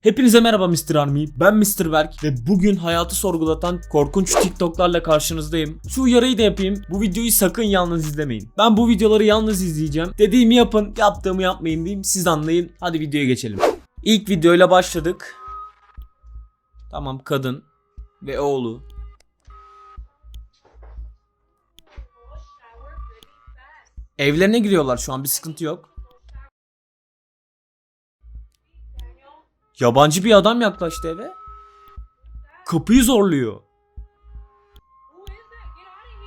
Hepinize merhaba Mr. Army. Ben Mr. Berk ve bugün hayatı sorgulatan korkunç TikTok'larla karşınızdayım. Şu uyarıyı da yapayım. Bu videoyu sakın yalnız izlemeyin. Ben bu videoları yalnız izleyeceğim. Dediğimi yapın, yaptığımı yapmayın diyeyim. Siz anlayın. Hadi videoya geçelim. İlk videoyla başladık. Tamam kadın ve oğlu. Evlerine giriyorlar şu an bir sıkıntı yok. Yabancı bir adam yaklaştı eve. Kapıyı zorluyor.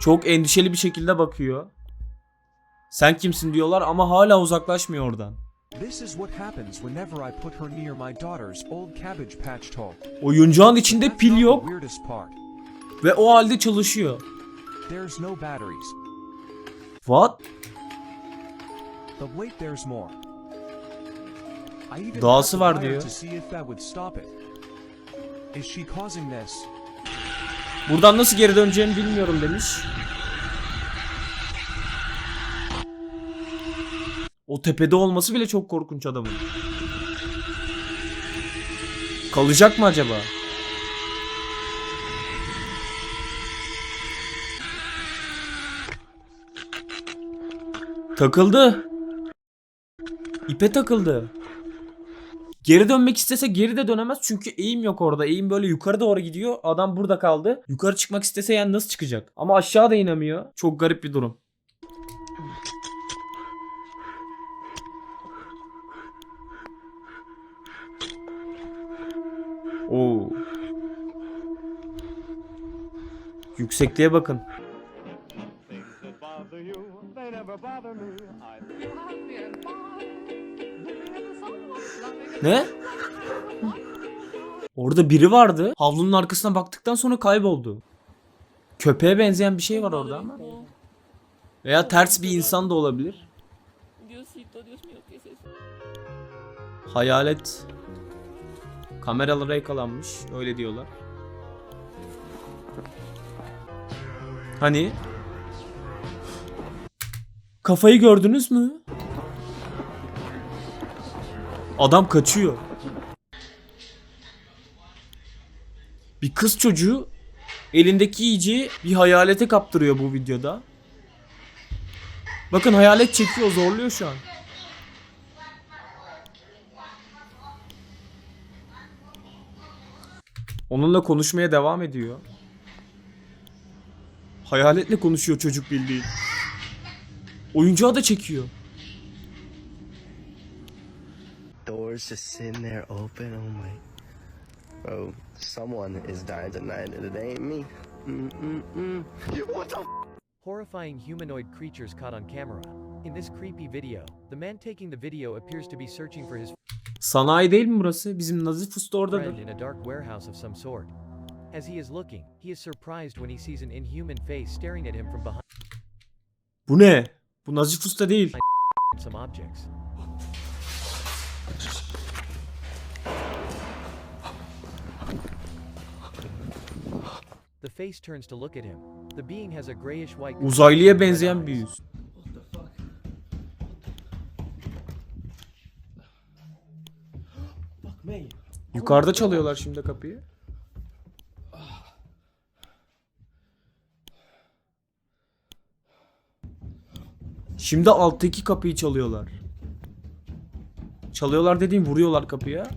Çok endişeli bir şekilde bakıyor. Sen kimsin diyorlar ama hala uzaklaşmıyor oradan. Oyuncağın içinde pil yok ve o halde çalışıyor. What? But wait, there's more. Had var diyor. Buradan nasıl geri döneceğimi bilmiyorum demiş. O tepede olması bile çok korkunç adamın. Kalacak mı acaba? Takıldı. İpe takıldı. Geri dönmek istese geri de dönemez çünkü eğim yok orada. Eğim böyle yukarı doğru gidiyor. Adam burada kaldı. Yukarı çıkmak istese yani nasıl çıkacak? Ama aşağı da inemiyor. Çok garip bir durum. Oo. Yüksekliğe bakın. Ne? Orada biri vardı. Havlunun arkasına baktıktan sonra kayboldu. Köpeğe benzeyen bir şey var orada ama. Veya ters bir insan da olabilir. Hayalet kameralara yakalanmış. Öyle diyorlar. Hani? Kafayı gördünüz mü? Adam kaçıyor. Bir kız çocuğu elindeki yiyeceği bir hayalete kaptırıyor bu videoda. Bakın hayalet çekiyor, zorluyor şu an. Onunla konuşmaya devam ediyor. Hayaletle konuşuyor çocuk bildiğin. Oyuncağı da çekiyor. Doors just sitting there open. Oh my. Bro, someone is dying tonight and it ain't me. Mm-mm-mm. What the Horrifying humanoid creatures caught on camera. In this creepy video, the man taking the video appears to be searching for his Sanayi değil mi burası? Bizim Nazif Usta oradadır. friend in a dark warehouse of some sort. As he is looking, he is surprised when he sees an inhuman face staring at him from behind Bu ne? Bu Nazif Usta değil. some objects. Uzaylıya benzeyen bir yüz. Yukarıda çalıyorlar şimdi kapıyı. Şimdi alttaki kapıyı çalıyorlar. Çalıyorlar dediğim vuruyorlar kapıya.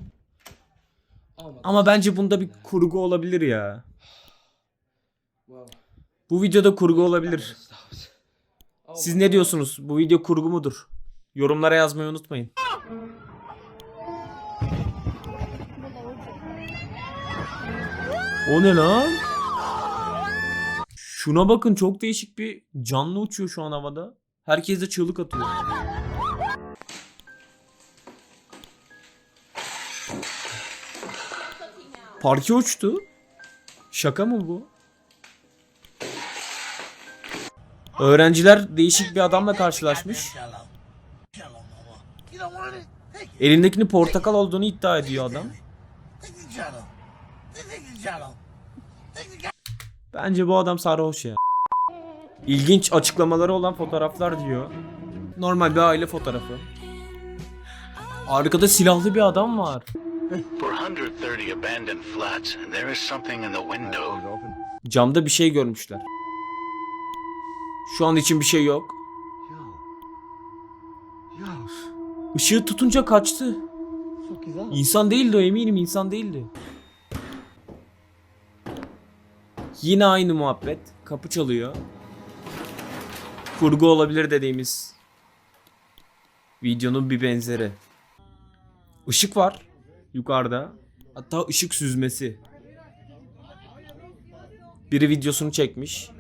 Ama bence bunda bir kurgu olabilir ya. Bu videoda kurgu olabilir. Siz ne diyorsunuz? Bu video kurgu mudur? Yorumlara yazmayı unutmayın. O ne lan? Şuna bakın çok değişik bir canlı uçuyor şu an havada. Herkes de çığlık atıyor. Parke uçtu. Şaka mı bu? Öğrenciler değişik bir adamla karşılaşmış. Elindekini portakal olduğunu iddia ediyor adam. Bence bu adam sarhoş ya. İlginç açıklamaları olan fotoğraflar diyor. Normal bir aile fotoğrafı. Arkada silahlı bir adam var. 430 abandoned flats, and there is something in the window. Camda bir şey görmüşler. Şu an için bir şey yok. Işığı tutunca kaçtı. İnsan değildi o eminim insan değildi. Yine aynı muhabbet. Kapı çalıyor. Kurgu olabilir dediğimiz videonun bir benzeri. Işık var yukarıda. Hatta ışık süzmesi. Biri videosunu çekmiş.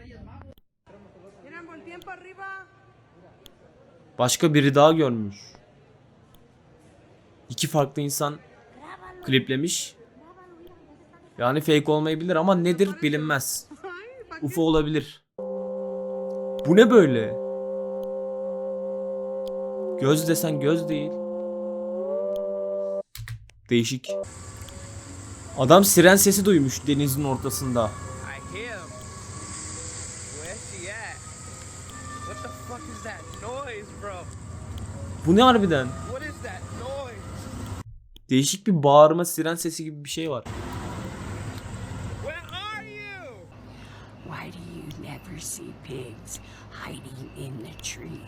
Başka biri daha görmüş. İki farklı insan kliplemiş. Yani fake olmayabilir ama nedir bilinmez. UFO olabilir. Bu ne böyle? Göz desen göz değil. Değişik. Adam siren sesi duymuş denizin ortasında. What the fuck is that noise, bro? Bu ne harbiden? What is that noise? Değişik bir bağırma siren sesi gibi bir şey var. Where are you? Why do you never see pigs hiding in the tree?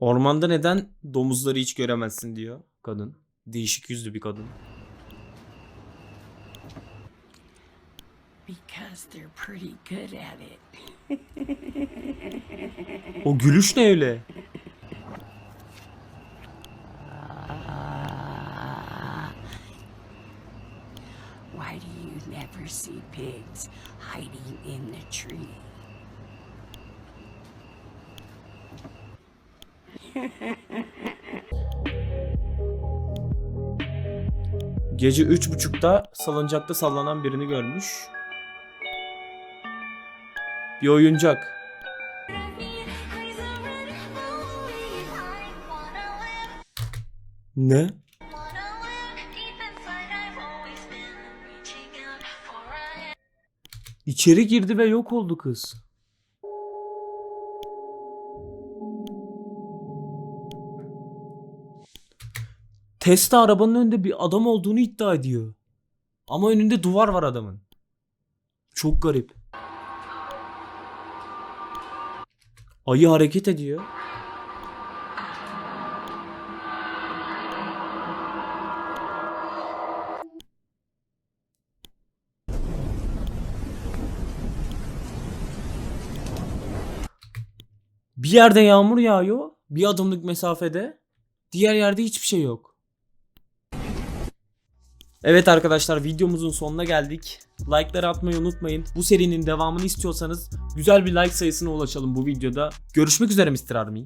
Ormanda neden domuzları hiç göremezsin diyor kadın. Değişik yüzlü bir kadın. Because they're pretty good at it. O gülüş ne öyle? Why do you never see pigs hiding in the tree? Gece üç buçukta salıncakta sallanan birini görmüş. Bir oyuncak. Ne? İçeri girdi ve yok oldu kız. Tesla arabanın önünde bir adam olduğunu iddia ediyor. Ama önünde duvar var adamın. Çok garip. Ayı hareket ediyor. Bir yerde yağmur yağıyor. Bir adımlık mesafede. Diğer yerde hiçbir şey yok. Evet arkadaşlar videomuzun sonuna geldik. Like'ları atmayı unutmayın. Bu serinin devamını istiyorsanız güzel bir like sayısına ulaşalım bu videoda. Görüşmek üzere Mr. Army.